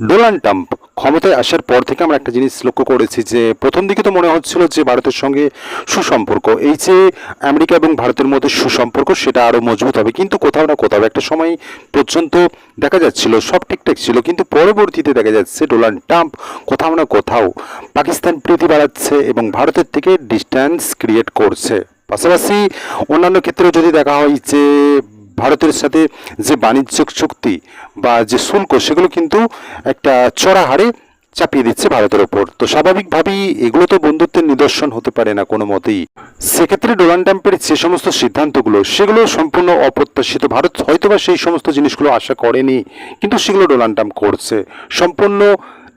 Donald Trump ক্ষমতায় আসার পর থেকে আমরা একটা জিনিস লক্ষ্য করেছি যে প্রথম দিকে তো মনে হচ্ছিল যে ভারতের সঙ্গে সুসম্পর্ক, এই যে আমেরিকা এবং ভারতের মধ্যে সুসম্পর্ক সেটা আরও মজবুত হবে। কিন্তু কোথাও না কোথাও একটা সময় পর্যন্ত দেখা যাচ্ছিল, সব ঠিকঠাক ছিল, কিন্তু পরবর্তীতে দেখা যাচ্ছে ডোনাল্ড ট্রাম্প কোথাও না কোথাও পাকিস্তান প্রীতি বাড়াচ্ছে এবং ভারতের থেকে ডিস্ট্যান্স ক্রিয়েট করছে। পাশাপাশি অন্যান্য ক্ষেত্রেও যদি দেখা হয় যে ভারতের সাথে যে বাণিজ্যিক চুক্তি বা যে শুল্ক, সেগুলো কিন্তু একটা চড়া হারে চাপিয়ে দিচ্ছে ভারতের ওপর। তো স্বাভাবিকভাবেই এগুলো তো বন্ধুত্বের নিদর্শন হতে পারে না কোনো মতেই। সেক্ষেত্রে ডোনাল্ড ট্রাম্পের যে সমস্ত সিদ্ধান্তগুলো, সেগুলো সম্পূর্ণ অপ্রত্যাশিত। ভারত হয়তোবা সেই সমস্ত জিনিসগুলো আশা করেনি, কিন্তু সেগুলো ডোনাল্ড ট্রাম্প করছে। সম্পূর্ণ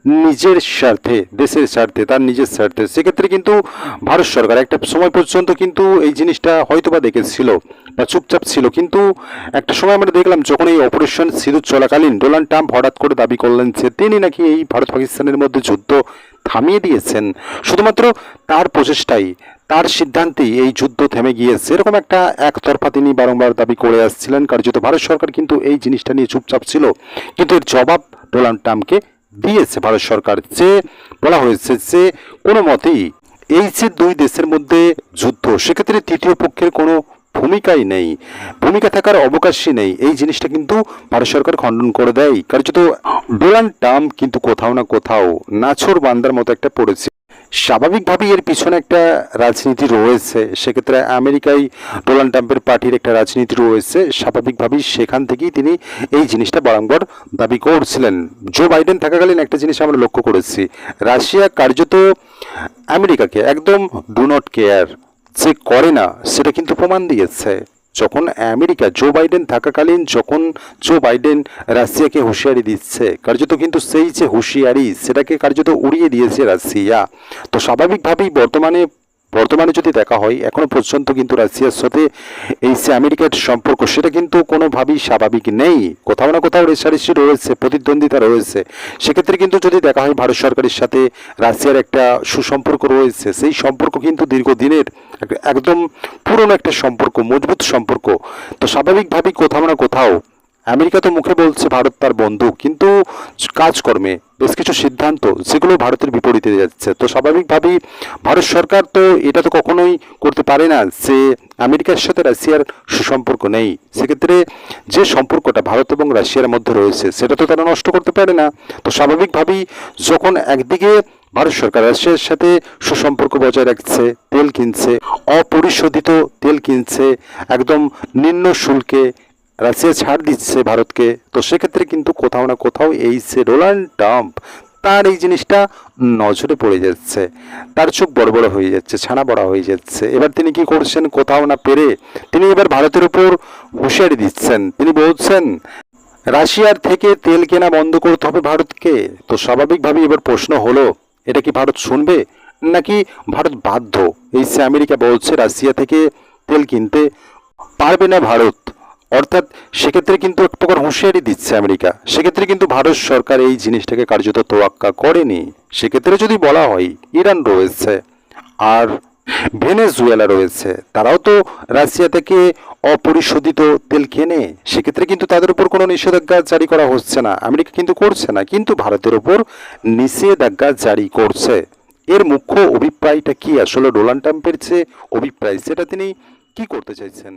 নিজের স্বার্থে, দেশের স্বার্থে, তার নিজের স্বার্থে। সেক্ষেত্রে কিন্তু ভারত সরকার একটা সময় পর্যন্ত কিন্তু এই জিনিসটা হয়তোবা দেখেছিল বা চুপচাপ ছিল। কিন্তু একটা সময় আমরা দেখলাম যখন এই অপারেশন সিঁদুর চলাকালীন ডোনাল্ড ট্রাম্প হঠাৎ করে দাবি করলেন যে তিনি নাকি এই ভারত পাকিস্তানের মধ্যে যুদ্ধ থামিয়ে দিয়েছেন। শুধুমাত্র তার প্রচেষ্টাই, তার সিদ্ধান্তেই এই যুদ্ধ থেমে গিয়েছে। এরকম একটা একতরফা তিনি বারংবার দাবি করে আসছিলেন। কার্যত ভারত সরকার কিন্তু এই জিনিসটা নিয়ে চুপচাপ ছিল। কিন্তু এর জবাব ডোনাল্ড ট্রাম্পকে দিয়েছে ভারত সরকার যে, বলা হয়েছে যে, কোনো মতেই এই যে দুই দেশের মধ্যে যুদ্ধ, সেক্ষেত্রে তৃতীয় পক্ষের কোনো ভূমিকাই নেই। ভূমিকা থাকার অবকাশই নেই। এই জিনিসটা কিন্তু ভারত সরকার খণ্ডন করে দেয়। কার্যত ডোনাল্ড ট্রাম্প কিন্তু কোথাও না কোথাও নাছর বান্দার মতো একটা পড়েছে। স্বাভাবিকভাবেই এর পিছনে একটা রাজনীতি রয়েছে। সেক্ষেত্রে আমেরিকায় ডোনাল্ড ট্রাম্পের পার্টির একটা রাজনীতি রয়েছে। স্বাভাবিকভাবেই সেখান থেকেই তিনি এই জিনিসটা বারংবার দাবি করছিলেন। জো বাইডেন থাকাকালীন একটা জিনিস আমরা লক্ষ্য করেছি। রাশিয়া কার্যত আমেরিকাকে একদম ডু নট কেয়ার যে করে না, সেটা কিন্তু প্রমাণ দিয়েছে। যখন আমেরিকা জো বাইডেন থাকাকালীন, যখন জো বাইডেন রাশিয়াকে হুঁশিয়ারি দিচ্ছে, কার্যত কিন্তু সেই যে হুঁশিয়ারি, সেটাকে কার্যত উড়িয়ে দিয়েছে রাশিয়া। তো স্বাভাবিকভাবেই বর্তমানে বর্তমানে যদি দেখা হয়, এখনও পর্যন্ত কিন্তু রাশিয়ার সাথে এই যে আমেরিকার সম্পর্ক, সেটা কিন্তু কোনোভাবেই স্বাভাবিক নেই। কোথাও না কোথাও রেশারেশি রয়েছে, প্রতিদ্বন্দ্বিতা রয়েছে। সেক্ষেত্রে কিন্তু যদি দেখা হয়, ভারত সরকারের সাথে রাশিয়ার একটা সুসম্পর্ক রয়েছে, সেই সম্পর্ক কিন্তু দীর্ঘদিনের একদম পুরনো একটা সম্পর্ক, মজবুত সম্পর্ক। তো স্বাভাবিকভাবেই কোথাও না কোথাও আমেরিকা তো মুখে বলছে ভারত তার বন্ধু, কিন্তু কাজকর্মে বেশ কিছু সিদ্ধান্ত যেগুলো ভারতের বিপরীতে যাচ্ছে। তো স্বাভাবিকভাবেই ভারত সরকার তো এটা তো কখনোই করতে পারে না, যে আমেরিকার সাথে রাশিয়ার সুসম্পর্ক নেই। সেক্ষেত্রে যে সম্পর্কটা ভারত এবং রাশিয়ার মধ্যে রয়েছে, সেটা তো তারা নষ্ট করতে পারে না। তো স্বাভাবিকভাবেই যখন একদিকে ভারত সরকার রাশিয়ার সাথে সুসম্পর্ক বজায় রাখছে, তেল কিনছে, অপরিশোধিত তেল কিনছে, একদম নিম্ন শুল্কে রাশিয়া ছাড় দিচ্ছে ভারতকে। তো সেক্ষেত্রে কিন্তু কোথাও না কোথাও এই যে ডোনাল্ড ট্রাম্প, তার এই জিনিসটা নজরে পড়ে যাচ্ছে। তার চোখ বড় বড় হয়ে যাচ্ছে, ছানা বড়া হয়ে যাচ্ছে। এবার তিনি কি করছেন কোথাও না পেরে, তিনি এবার ভারতের উপর হুঁশিয়ারি দিচ্ছেন। তিনি বলছেন, রাশিয়ার থেকে তেল কেনা বন্ধ করতে হবে ভারতকে। তো স্বাভাবিকভাবেই এবার প্রশ্ন হলো, এটা কি ভারত শুনবে? নাকি ভারত বাধ্য? এই সে আমেরিকা বলছে, রাশিয়া থেকে তেল কিনতে পারবে না ভারত। অর্থাৎ সেক্ষেত্রে কিন্তু এক প্রকার হুঁশিয়ারি দিচ্ছে আমেরিকা। সেক্ষেত্রে কিন্তু ভারত সরকার এই জিনিসটাকে কার্যত তোয়াক্কা করেনি। সেক্ষেত্রে যদি বলা হয়, ইরান রয়েছে আর ভেনেজুয়েলা রয়েছে। তারাও তো রাশিয়া থেকে অপরিশোধিত তেল কেনে। সেক্ষেত্রে কিন্তু তাদের উপর কোনো নিষেধাজ্ঞা জারি করা হচ্ছে না। আমেরিকা কিন্তু করছে না, কিন্তু ভারতের ওপর নিষেধাজ্ঞা জারি করছে। এর মুখ্য অভিপ্রায়টা কি? আসলে ডোনাল্ড ট্রাম্পের যে অভিপ্রায়, সেটা তিনি কি করতে চাইছেন?